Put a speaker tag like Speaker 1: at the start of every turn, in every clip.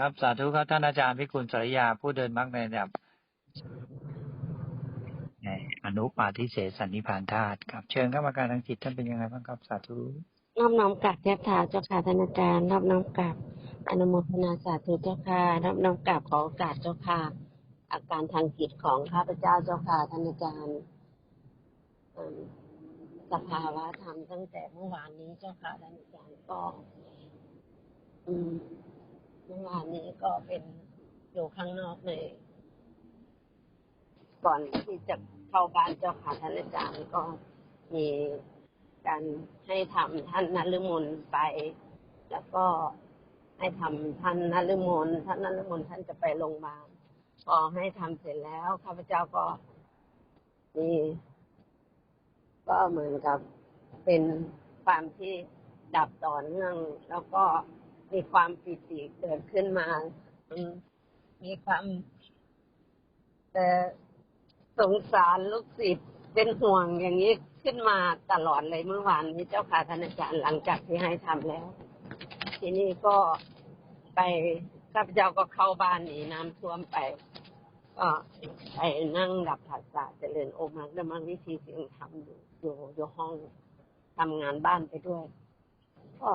Speaker 1: ครับ สาธุครับท่านอาจารย์พิกุลสริยาผู้เดินมรรคในระดับในอนุปาทิเสสันนิพานธาตุครับ เชิญเข้ามาการทางจิตท่านเป็นยังไงบ้างครับ สาธุ
Speaker 2: นอบน้อมกราบเทพทาเจ้าค่ะท่านอาจารย์นอบน้อมกราบอนุโมทนาสาธุเจ้าค่ะนอบน้อมกราบขอโอกาสเจ้าค่ะ อาการทางจิตของข้าพเจ้าเจ้าค่ะท่านอาจารย์สภาวะธรรมตั้งแต่เมื่อวานนี้เจ้าค่ะท่านอาจารย์ก็ อืม เมื่อวานนี้ก็เป็นอยู่ข้างนอกเลยก่อนที่จะเข้าบ้านเจ้าค่ะท่านอาจารย์ก็มีการให้ทำท่านนฤมลไป แล้วก็ให้ทำท่านนฤมลท่านนฤมลท่านจะไปโรงพยาบาลพอให้ทำเสร็จแล้วข้าพเจ้าก็มีก็เหมือนกับเป็นความที่ดับต่อเนื่องแล้วก็ มีความปิติเกิดขึ้นมาอืมมีความแต่สงสารลูกศิษย์เป็นห่วงอย่างนี้ขึ้นมาตลอดเลยเมื่อวานนี้เจ้าค่ะท่านอาจารย์หลังจากที่ให้ทำแล้ว ทีนี้ก็ไปข้าพเจ้าก็เข้าบ้านหนีน้ำท่วมไป ก็ไปนั่งดับผัสสะเจริญโอมักดมังวิธีสิ่งทำอยู่อยู่อยู่ห้องทำงานบ้านไปด้วย ก็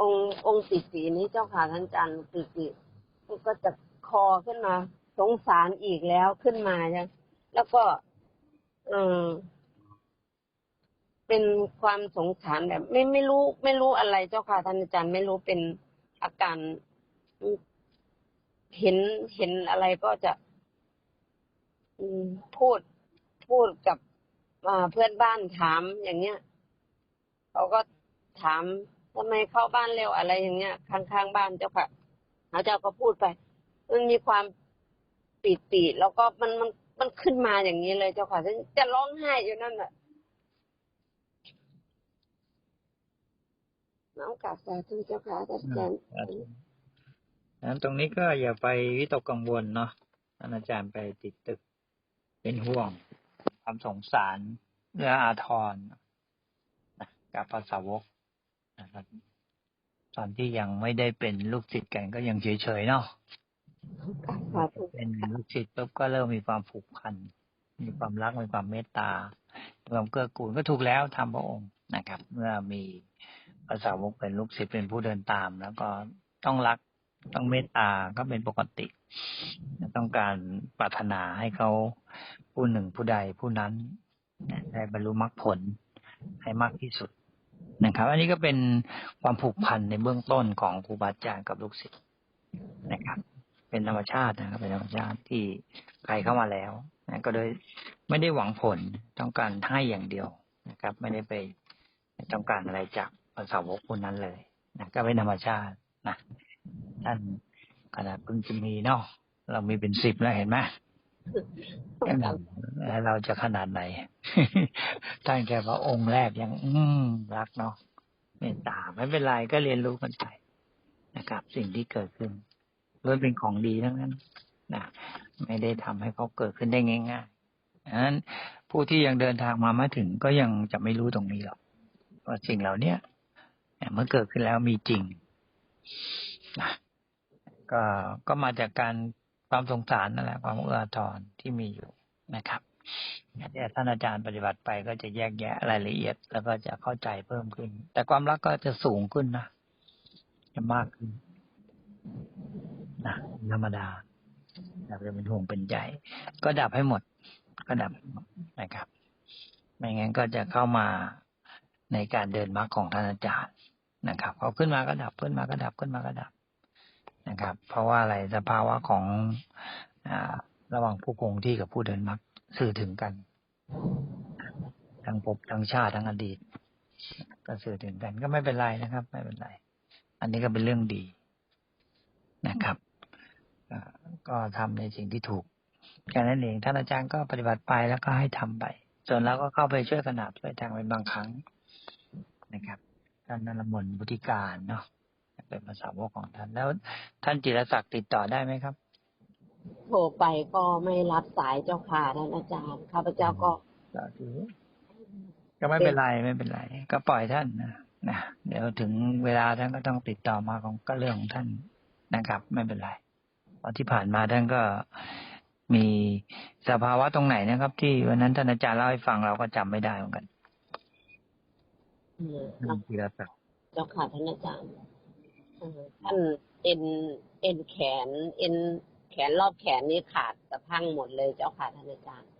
Speaker 2: องค์องค์ติสีนี้เจ้าค่ะท่านอาจารย์ติสีมันก็จะคอขึ้นมา สงสารอีกแล้วขึ้นมานี่แล้วก็ เออเป็นความสงสารแบบ ไม่ไม่รู้ ไม่รู้อะไรเจ้าค่ะท่านอาจารย์ไม่รู้เป็นอาการเห็นเห็นอะไรก็จะพูดพูดกับเพื่อนบ้านถามอย่างเงี้ยเขาก็ถาม ทำไมเข้าบ้านเร็วอะไรอย่างเงี้ยข้างๆบ้านเจ้าค่ะเขาเจ้าก็พูดไปมันมีความปิติแล้วก็มันมันมันขึ้นมาอย่างนี้เลยเจ้าค่ะฉันจะร้องไห้อยู่นั่นแหละน้องกราบสาธุเจ้าค่ะอาจารย์
Speaker 1: นั้นตรงนี้ก็อย่าไปวิตกกังวลเนาะท่านอาจารย์ไปติดตึก เป็นห่วงความสงสารเนื้ออาทรนะกับภาษาวก ครับ ตอนที่ยังไม่ได้เป็นลูกศิษย์กันก็ยังเฉยๆเนาะเป็นลูกศิษย์ปุ๊บก็เริ่มมีความผูกพัน มีความรักมีความเมตตาความเกื้อกูลก็ถูกแล้วทำพระองค์นะครับ เมื่อมีภาษาวกเป็นลูกศิษย์เป็นผู้เดินตาม แล้วก็ต้องรักต้องเมตตาก็เป็นปกติ ต้องการปรารถนาให้เขาผู้หนึ่งผู้ใดผู้นั้นได้บรรลุมรรคผลให้มากที่สุด นะครับ อันนี้ก็เป็นความผูกพันในเบื้องต้นของครูบาอาจารย์กับลูกศิษย์นะครับ เป็นธรรมชาตินะครับ เป็นธรรมชาติที่ใครเข้ามาแล้วนะก็โดยไม่ได้หวังผลต้องการให้อย่างเดียวนะครับ ไม่ได้ไปต้องการอะไรจากภาษาวกคนนั้นเลยนะก็เป็นธรรมชาตินะท่านขนาดเพิ่งจะมีเนาะเรามีเป็นสิบแล้วเห็นไหม เราจะขนาดไหนตั้งแต่พระองค์แรกยัง อืมรักเนาะเมตตาไม่เป็นไรก็เรียนรู้กันไปนะครับ สิ่งที่เกิดขึ้นล้วนเป็นของดีทั้งนั้นนะไม่ได้ทำให้เขาเกิดขึ้นได้ง่ายๆดังนั้นผู้ที่ยังเดินทางมาไม่ถึงก็ยังจะไม่รู้ตรงนี้หรอกว่าสิ่งเหล่าเนี้ยเมื่อเกิดขึ้นแล้วมีจริงนะก็ก็มาจากการ ความสงสารนั่นแหละ ความเอื้ออาทรที่มีอยู่นะครับแต่ท่านอาจารย์ปฏิบัติไปก็จะแยกแยะรายละเอียด แล้วก็จะเข้าใจเพิ่มขึ้น แต่ความรักก็จะสูงขึ้นนะจะมากขึ้นนะธรรมดาดับจะเป็นห่วงเป็นใจ ก็ดับให้หมด ก็ดับหมดนะครับ ไม่งั้นก็จะเข้ามาในการเดินมรรคของท่านอาจารย์นะครับพอขึ้นมาก็ดับขึ้นมาก็ดับขึ้นมาก็ดับ นะครับ เพราะว่าอะไรสภาวะของอระหว่างผู้คงที่กับผู้เดินมรรคสื่อถึงกัน ทั้งภพทั้งชาติทั้งอดีต ก็สื่อถึงกันก็ไม่เป็นไรนะครับ ไม่เป็นไร อันนี้ก็เป็นเรื่องดีนะครับก็ทำในสิ่งที่ถูกแค่นั้นเองท่านอาจารย์ก็ปฏิบัติไปแล้วก็ให้ทำไปส่วนเราก็เข้าไปช่วยขนาบช่วยทางเป็นบางครั้งนะครับท่านนรมนบุธิการเนาะ เป็นภาษาวกของท่านแล้ว ท่านจิรศักดิ์ติดต่อได้ไหมครับ
Speaker 2: โทรไปก็ไม่รับสายเจ้าค่ะท่านอาจารย์ข้าพเจ้าก็
Speaker 1: สาธุก็ไม่เป็นไรไม่เป็นไร ก็ปล่อยท่านนะนะเดี๋ยวถึงเวลาท่านก็ต้องติดต่อมาของก็เรื่องของท่านนะครับ ไม่เป็นไรเพราะที่ผ่านมาท่านก็มีสภาวะตรงไหนนะครับ ที่วันนั้นท่านอาจารย์เล่าให้ฟังเราก็จำไม่ได้เหมือนกัน
Speaker 2: เออ
Speaker 1: ท่านธีรศักดิ์
Speaker 2: เจ้าค่ะท่านอาจารย์เอ่อ ท่านเอ็นเอ็นแขน เอ็นแขนรอบแขนนี่ขาดกระทั่งหมดเลยเจ้าค่ะท่านอาจารย์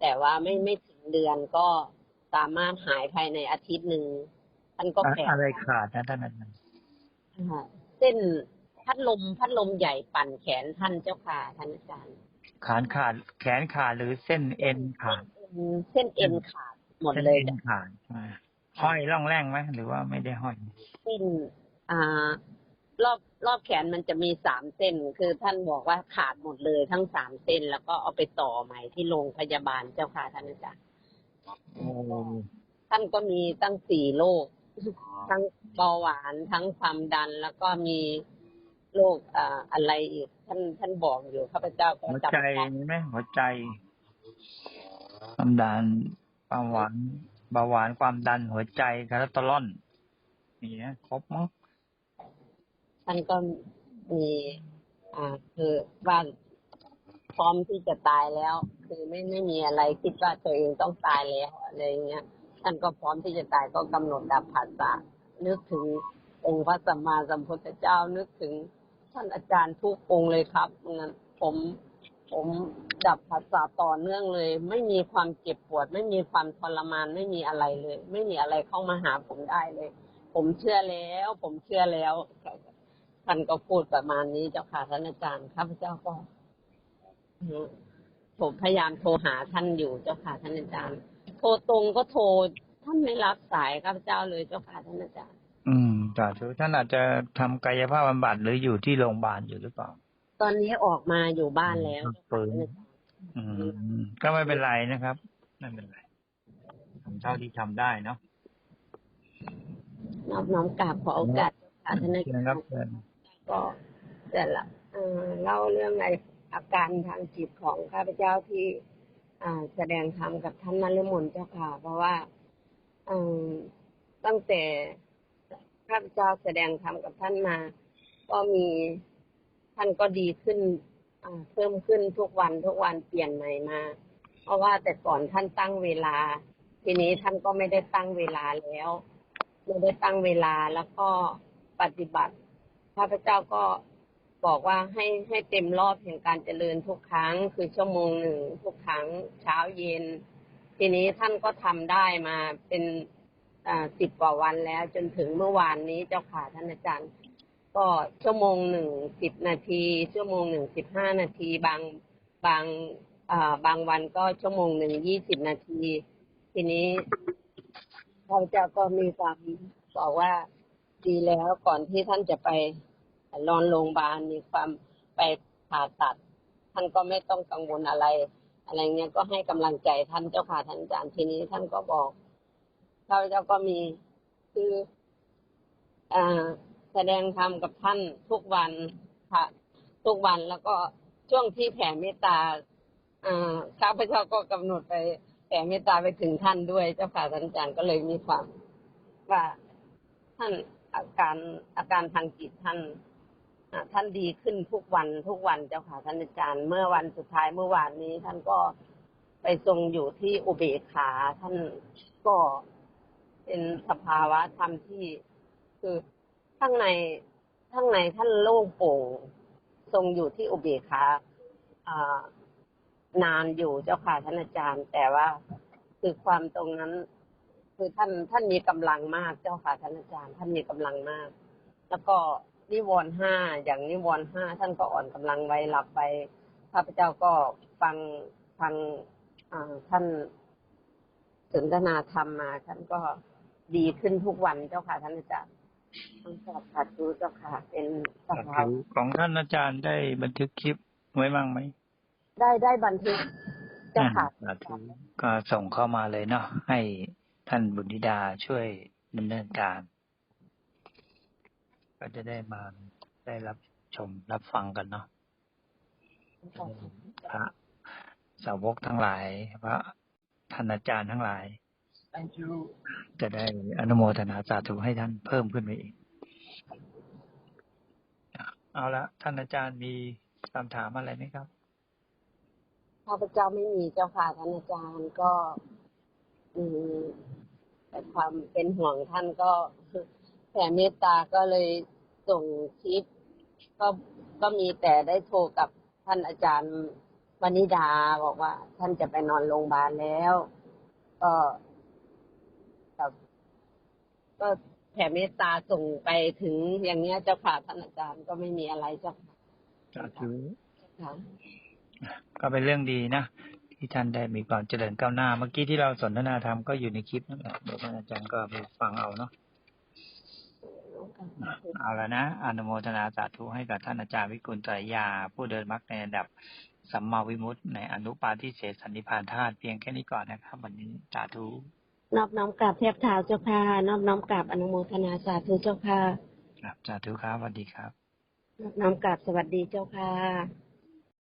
Speaker 2: แต่ว่าไม่ไม่ถึงเดือนก็สามารถหายภายในอาทิตย์หนึ่งท่านก็แผล
Speaker 1: อะไรขาดนะท่านอาจารย์
Speaker 2: ค่ะเส้นพัดลมพัดลมใหญ่ปั่นแขนท่านเจ้าค่ะท่านอาจารย์
Speaker 1: ขานขาดแขนขาดหรือเส้นเอ็นขาด
Speaker 2: เส้นเอ็นขาดหมด
Speaker 1: เส้น
Speaker 2: เลย
Speaker 1: เอ็นขาดอ่าห้อยร่องแรงไหมหรือว่าไม่ได้ห้อย
Speaker 2: เส้นอ่า รอบรอบแขนมันจะมีสามเส้น คือท่านบอกว่าขาดหมดเลยทั้งสามเส้น แล้วก็เอาไปต่อใหม่ที่โรงพยาบาลเจ้าค่ะท่านอาจารย์
Speaker 1: โอ้
Speaker 2: ท่านก็มีตั้งสี่โรคทั้งเบาหวานทั้งความดันแล้วก็มีโรคอ่าอะไรอีก ท่านท่านบอกอยู่ข้าพเจ้าก็
Speaker 1: หัว
Speaker 2: จำ
Speaker 1: ใจ
Speaker 2: ไม่ได้
Speaker 1: มีไหมหัวใจความดันความหวานเบาหวานความดันหัวใจคอเลสเตอรอลมีนะครบมั้ง
Speaker 2: ท่านก็มีอ่าคือว่าพร้อมที่จะตายแล้ว คือไม่ไม่มีอะไรคิดว่าตัวเองต้องตายแล้วอะไรเงี้ยท่านก็พร้อมที่จะตายก็กำหนดดับผัสสะนึกถึงองค์พระสัมมาสัมพุทธเจ้านึกถึงท่านอาจารย์ทุกองค์เลยครับงั้นผมผมดับผัสสะต่อเนื่องเลย ไม่มีความเจ็บปวด ไม่มีความทรมานไม่มีอะไรเลย ไม่มีอะไรเข้ามาหาผมได้เลย ผมเชื่อแล้ว ผมเชื่อแล้ว ท่านก็พูดประมาณนี้เจ้าค่ะท่านอาจารย์ข้าพเจ้าก็อืมผมพยายามโทรหาท่านอยู่เจ้าค่ะท่านอาจารย์ โทรตรงก็โทรท่านไม่รับสายข้าพเจ้าเลยเจ้าค่ะท่านอาจารย์
Speaker 1: อืมสาธุท่านอาจจะทำกายภาพบำบัดหรืออยู่ที่โรงพยาบาลอยู่หรือเปล่า
Speaker 2: ตอนนี้ออกมาอยู่บ้านแล้ว
Speaker 1: ฟื้
Speaker 2: เจ้านค่ะท่านอาจารย์
Speaker 1: อืม ก็ไม่เป็นไรนะครับไม่เป็นไรทำเท่าที่ทำได้เนาะ
Speaker 2: น้อมน้อมกราบขอโอกาสเจ้าค่ะท่านอา
Speaker 1: เชิ
Speaker 2: จา
Speaker 1: ญ
Speaker 2: รย์
Speaker 1: ครับเชิญ
Speaker 2: ก็เสร็จละเอ่อเล่าเรื่องในอาการทางจิตของข้าพเจ้าที่อ่าแสดงธรรมกับท่านนฤมลเจ้าค่ะ เพราะว่าอ่อตั้งแต่ข้าพเจ้าแสดงธรรมกับท่านมา ก็มีท่านก็ดีขึ้นอ่าเพิ่มขึ้นทุกวันทุกวันเปลี่ยนใหม่มา เพราะว่าแต่ก่อนท่านตั้งเวลา ทีนี้ท่านก็ไม่ได้ตั้งเวลาแล้วไม่ได้ตั้งเวลาแล้วก็ปฏิบัติ ข้าพเจ้าก็บอกว่าให้ให้เต็มรอบแห่งการเจริญทุกครั้ง คือชั่วโมงหนึ่งทุกครั้งเช้าเย็น ทีนี้ท่านก็ทำได้มาเป็นอ่าสิบกว่าวันแล้ว จนถึงเมื่อวานนี้เจ้าค่ะท่านอาจารย์ ก็ชั่วโมงหนึ่งสิบนาที ชั่วโมงหนึ่งสิบห้านาทีบางบางอ่าบางวันก็ชั่วโมงหนึ่งยี่สิบนาที ทีนี้ข้าพเจ้าก็มีความบอกว่าดีแล้วก่อนที่ท่านจะไป นอนโรงพยาบาลมีความไปผ่าตัด ท่านก็ไม่ต้องกังวลอะไร อะไรเงี้ยก็ให้กำลังใจท่านเจ้าค่ะท่านอาจารย์ทีนี้ท่านก็บอกข้าพเจ้าก็มีคืออ่าแสดงธรรมกับท่านทุกวันค่ะทุกวันแล้วก็ช่วงที่แผ่เมตตาอ่าข้าพเจ้าก็กำหนดไปแผ่เมตตาไปถึงท่านด้วย เจ้าค่ะท่านอาจารย์ก็เลยมีความว่าท่านอาการอาการทางจิตท่าน ท่านดีขึ้นทุกวันทุกวันเจ้าค่ะท่านอาจารย์ เมื่อวันสุดท้ายเมื่อวานนี้ ท่านก็ไปทรงอยู่ที่อุเบกขา ท่านก็เป็นสภาวะธรรมที่คือข้างในข้างในท่านโล่งโปร่งทรงอยู่ที่อุเบกขาอ่านานอยู่เจ้าค่ะท่านอาจารย์ แต่ว่าคือความตรงนั้น คือท่านท่านมีกำลังมากเจ้าค่ะท่านอาจารย์ ท่านมีกำลังมาก แล้วก็ นิวรณ์ห้าอย่างนิวรณ์ห้าท่านก็อ่อนกำลังไว้หลับไปข้าพเจ้าก็ฟังฟังอ่าท่านสนทนาธรรมมาท่านก็ดีขึ้นทุกวันเจ้าค่ะท่านอาจารย์ต้องขอบขัดรู้เจ้าค่ะ เป็นสภาวะ
Speaker 1: ของท่านอาจารย์ได้บันทึกคลิปไว้บ้างไหม
Speaker 2: ได้ได้บันทึกเจ้าค่ะ
Speaker 1: สาธุก็ส่งเข้ามาเลยเนาะให้ท่านบุญธิดาช่วยดำเนินการ ก็จะได้มาได้รับชมรับฟังกันเนาะพระสาวกทั้งหลาย พระท่านอาจารย์ทั้งหลาย จะได้อนุโมทนาสาธุให้ท่านเพิ่มขึ้นไปอีก เอาละท่านอาจารย์มีคำถามอะไรไหมครับ
Speaker 2: ข้าพเจ้าไม่มีเจ้าค่ะท่านอาจารย์ก็ อืมแต่ความเป็นห่วงท่านก็แผ่เมตตาก็เลยส่งคลิปก็ก็มีแต่ได้โทรกับท่านอาจารย์วนิดาบอกว่า ท่านจะไปนอนโรงพยาบาลแล้ว ก็แบบก็แผ่เมตตาส่งไปถึงอย่างเนี้ยเจ้าค่ะท่านอาจารย์ก็ไม่มีอะไรเจ้าค่ะ
Speaker 1: สาธุ
Speaker 2: ค่ะ
Speaker 1: ก็เป็นเรื่องดีนะที่ท่านได้มีความเจริญก้าวหน้า เมื่อกี้ที่เราสนทนาธรรมก็อยู่ในคลิปนั่นแหละเดี๋ยวท่านอาจารย์ก็ไปฟังเอาเนาะ เอาละนะอนุโมทนาสาธุให้กับท่านอาจารย์วิกุลไตรยา ผู้เดินมรรคในระดับสัมมาวิมุตติในอนุปาทิเศษสันนิพพานธาตุเพียงแค่นี้ก่อนนะครับวันนี้สาธุ
Speaker 2: นอบน้อมกราบเทพเท้าเจ้าค่ะนอบน้อมกราบอนุโมทนาสาธุเจ้าค่ะ
Speaker 1: ครับสาธุครับสวัสดีครับ
Speaker 2: นอบน้อมกราบสวัสดีเจ้าค่ะ